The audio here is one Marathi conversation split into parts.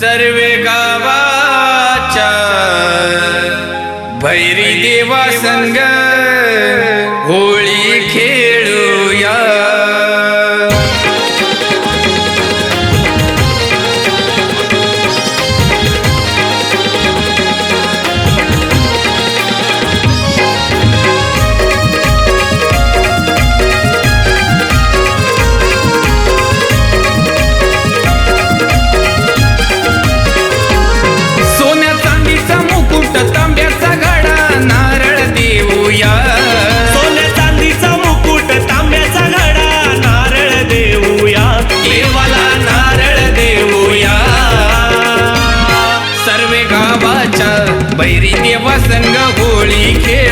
सर्वे गावाच्या भैरी देवा संग बैरी देवा संग होळी खेळ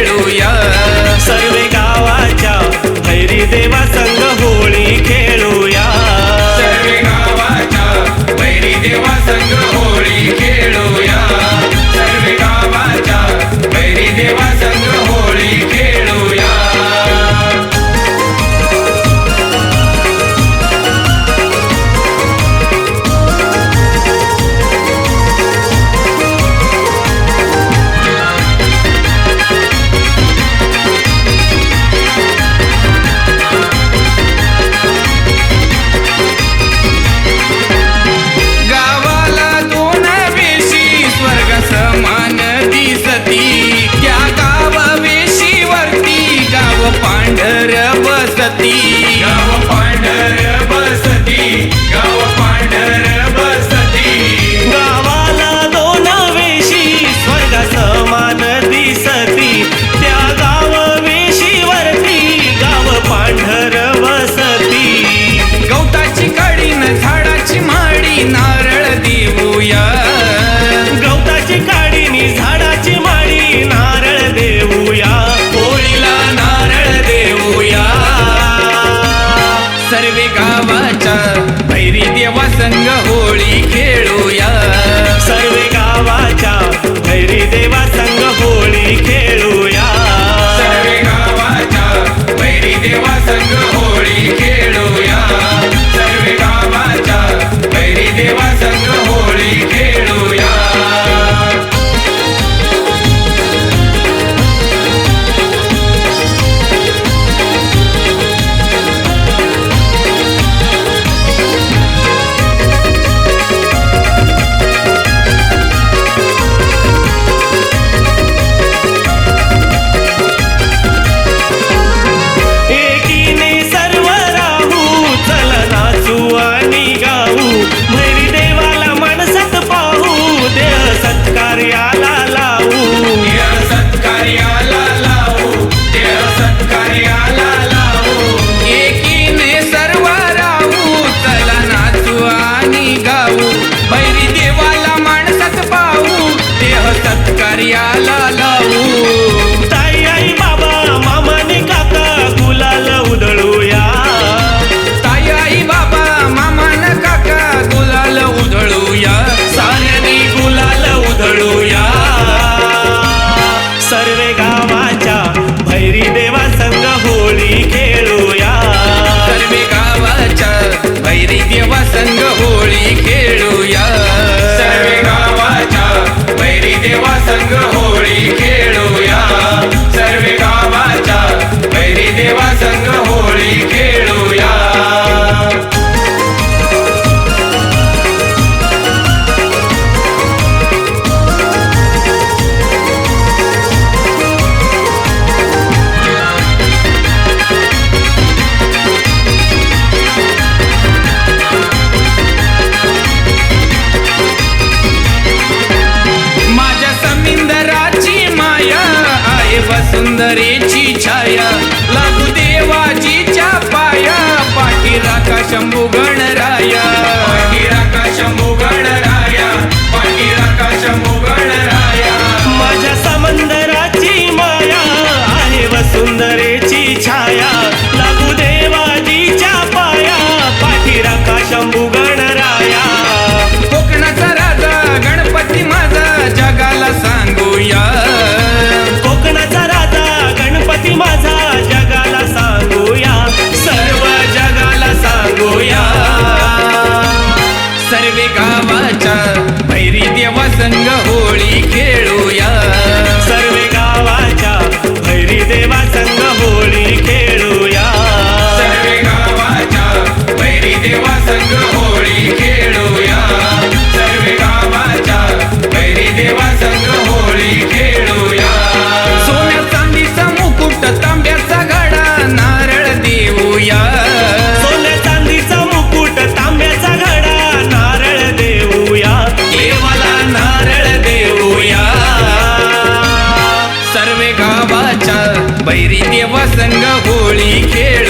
te नरेची छाया लागू देवाजीच्या पाया. पाठीराका शंभू गणराया? पाठीराका शंभू गणराया? पाठीराका शंभू गणराया? माझ्या समंदराची माया आहे व सुंदरेची छाया. होळी खेळ